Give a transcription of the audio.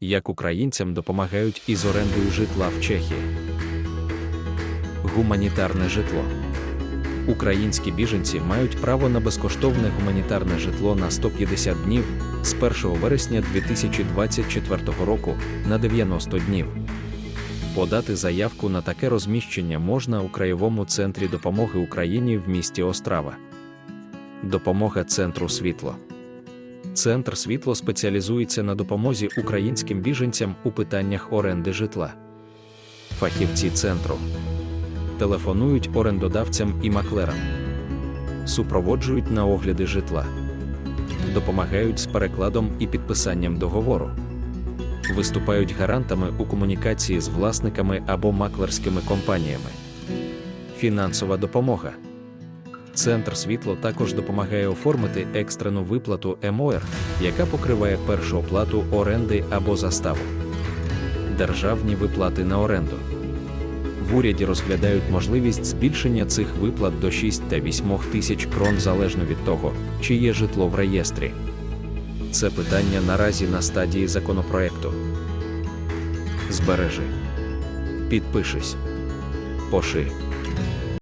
як українцям допомагають із орендою житла в Чехії. Гуманітарне житло. Українські біженці мають право на безкоштовне гуманітарне житло на 150 днів з 1 вересня 2024 року на 90 днів. Подати заявку на таке розміщення можна у Краєвому центрі допомоги Україні в місті Острава. Допомога Центру Світло. Центр світло спеціалізується на допомозі українським біженцям у питаннях оренди житла. Фахівці центру телефонують орендодавцям і маклерам, супроводжують на огляди житла, допомагають з перекладом і підписанням договору, виступають гарантами у комунікації з власниками або маклерськими компаніями. Фінансова допомога. Центр світло також допомагає оформити екстрену виплату МОР, яка покриває першу оплату оренди або заставу. Державні виплати на оренду. В уряді розглядають можливість збільшення цих виплат до 6 та 8 тисяч крон залежно від того, чи є житло в реєстрі. Це питання наразі на стадії законопроекту. Збережи. Підпишись. Поши.